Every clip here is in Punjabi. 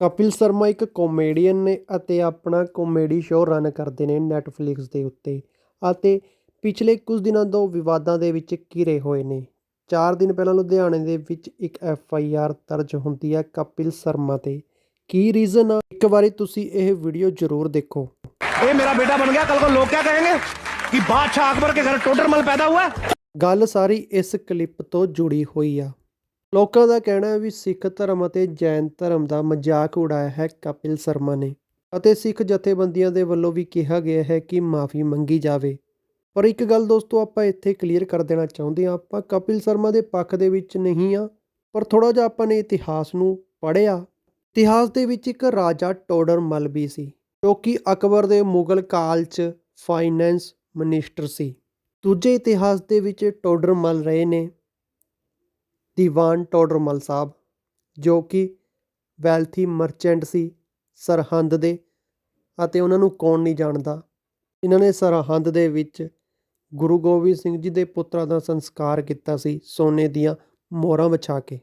ਕਪਿਲ ਸ਼ਰਮਾ ਇੱਕ ਕਾਮੇਡੀਅਨ ਨੇ ਅਤੇ ਆਪਣਾ ਕਾਮੇਡੀ ਸ਼ੋਅ ਰਨ ਕਰਦੇ ਨੇ ਨੈੱਟਫਲਿਕਸ ਦੇ ਉੱਤੇ ਅਤੇ ਪਿਛਲੇ ਕੁਝ ਦਿਨਾਂ ਤੋਂ ਵਿਵਾਦਾਂ ਦੇ ਵਿੱਚ ਘਿਰੇ ਹੋਏ ਨੇ। ਚਾਰ ਦਿਨ ਪਹਿਲਾਂ ਲੁਧਿਆਣੇ ਦੇ ਵਿੱਚ ਇੱਕ ਐਫ ਆਈ ਆਰ ਦਰਜ ਹੁੰਦੀ ਹੈ ਕਪਿਲ ਸ਼ਰਮਾ 'ਤੇ। ਕੀ ਰੀਜ਼ਨ ਆ? ਇੱਕ ਵਾਰੀ ਤੁਸੀਂ ਇਹ ਵੀਡੀਓ ਜ਼ਰੂਰ ਦੇਖੋ। ਇਹ ਮੇਰਾ ਬੇਟਾ ਬਣ ਗਿਆ ਕੱਲ ਕੋ ਲੋਕ ਕੀ ਕਹੇਗੇ? ਕਿ ਬਾਦਸ਼ਾਹ ਅਕਬਰ ਕੇ ਘਰ ਟੋਡਰਮਲ ਪੈਦਾ ਹੋਇਆ। ਗੱਲ ਸਾਰੀ ਇਸ ਕਲਿੱਪ ਤੋਂ ਜੁੜੀ ਹੋਈ ਆ। ਲੋਕਾਂ ਦਾ ਕਹਿਣਾ ਹੈ ਵੀ ਸਿੱਖ ਧਰਮ ਅਤੇ ਜੈਨ ਧਰਮ ਦਾ ਮਜ਼ਾਕ ਉਡਾਇਆ ਹੈ ਕਪਿਲ ਸ਼ਰਮਾ ਨੇ ਅਤੇ ਸਿੱਖ ਜਥੇਬੰਦੀਆਂ ਦੇ ਵੱਲੋਂ ਵੀ ਕਿਹਾ ਗਿਆ ਹੈ ਕਿ ਮਾਫੀ ਮੰਗੀ ਜਾਵੇ। ਪਰ ਇੱਕ ਗੱਲ ਦੋਸਤੋ, ਆਪਾਂ ਇੱਥੇ ਕਲੀਅਰ ਕਰ ਦੇਣਾ ਚਾਹੁੰਦੇ ਹਾਂ, ਆਪਾਂ ਕਪਿਲ ਸ਼ਰਮਾ ਦੇ ਪੱਖ ਦੇ ਵਿੱਚ ਨਹੀਂ ਆ ਪਰ ਥੋੜਾ ਜਿਹਾ ਆਪਾਂ ਨੇ ਇਤਿਹਾਸ ਨੂੰ ਪੜ੍ਹਿਆ। ਇਤਿਹਾਸ ਦੇ ਵਿੱਚ ਇੱਕ ਰਾਜਾ ਟੋਡਰ ਮਲ ਵੀ ਸੀ, ਜੋ ਕਿ ਅਕਬਰ ਦੇ ਮੁਗਲ ਕਾਲ 'ਚ ਫਾਈਨੈਂਸ ਮਿਨਿਸਟਰ ਸੀ। ਦੂਜੇ ਇਤਿਹਾਸ ਦੇ ਵਿੱਚ ਟੋਡਰਮਲ ਰਹੇ ਨੇ। ਦੀਵਾਨ ਟੋਡਰਮਲ ਸਾਹਿਬ, ਜੋ ਕਿ ਵੈਲਥੀ ਮਰਚੈਂਟ ਸੀ ਸਰਹੰਦ ਦੇ ਅਤੇ ਉਹਨਾਂ ਨੂੰ ਕੌਣ ਨਹੀਂ ਜਾਣਦਾ। ਇਹਨਾਂ ਨੇ ਸਰਹੰਦ ਦੇ ਵਿੱਚ ਗੁਰੂ ਗੋਬਿੰਦ ਸਿੰਘ ਜੀ ਦੇ ਪੁੱਤਰਾਂ ਦਾ ਸੰਸਕਾਰ ਕੀਤਾ ਸੀ ਸੋਨੇ ਦੀਆਂ ਮੋਹਰਾਂ ਵਿਛਾ ਕੇ।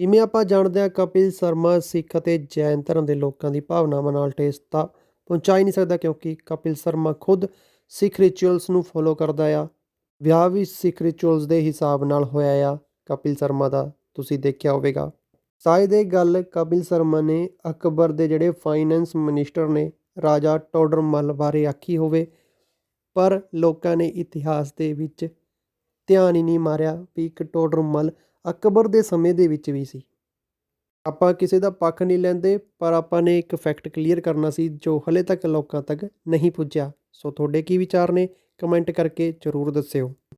ਜਿਵੇਂ ਆਪਾਂ ਜਾਣਦੇ ਹਾਂ, ਕਪਿਲ ਸ਼ਰਮਾ, ਸਿੱਖ ਅਤੇ ਜੈਨ ਧਰਮ ਦੇ ਲੋਕਾਂ ਦੀ ਭਾਵਨਾਵਾਂ ਨਾਲ ਠੇਸ ਤਾਂ ਪਹੁੰਚਾ ਹੀ ਨਹੀਂ ਸਕਦਾ ਕਿਉਂਕਿ ਕਪਿਲ ਸ਼ਰਮਾ ਖੁਦ ਸਿੱਖ ਰਿਚੁਅਲਸ ਨੂੰ ਫੋਲੋ ਕਰਦਾ ਆ, ਵਿਆਹ ਵੀ ਸਿੱਖ ਰਿਚੁਅਲਸ ਦੇ ਹਿਸਾਬ ਨਾਲ ਹੋਇਆ ਆ। ਕਪਿਲ ਸ਼ਰਮਾ ਦਾ, ਤੁਸੀਂ ਦੇਖਿਆ ਹੋਵੇਗਾ। ਸ਼ਾਇਦ ਇਹ ਗੱਲ ਕਪਿਲ ਸ਼ਰਮਾ ਨੇ ਅਕਬਰ ਦੇ ਜਿਹੜੇ ਫਾਈਨੈਂਸ ਮਿਨਿਸਟਰ ਨੇ, ਰਾਜਾ ਟੋਡਰਮਲ ਬਾਰੇ ਆਖੀ ਹੋਵੇ, ਪਰ ਲੋਕਾਂ ਨੇ ਇਤਿਹਾਸ ਦੇ ਵਿੱਚ ਧਿਆਨ ਹੀ ਨਹੀਂ ਮਾਰਿਆ ਵੀ ਇੱਕ ਟੋਡਰਮਲ ਅਕਬਰ ਦੇ ਸਮੇਂ ਦੇ ਵਿੱਚ ਵੀ ਸੀ। ਆਪਾਂ ਕਿਸੇ ਦਾ ਪੱਖ ਨਹੀਂ ਲੈਂਦੇ, ਪਰ ਆਪਾਂ ਨੇ ਇੱਕ ਫੈਕਟ ਕਲੀਅਰ ਕਰਨਾ ਸੀ, ਜੋ ਹਲੇ ਤੱਕ ਲੋਕਾਂ ਤੱਕ ਨਹੀਂ ਪੁੱਜਿਆ। ਸੋ ਤੁਹਾਡੇ ਕੀ ਵਿਚਾਰ ਨੇ? ਕਮੈਂਟ ਕਰਕੇ ਜ਼ਰੂਰ ਦੱਸਿਓ।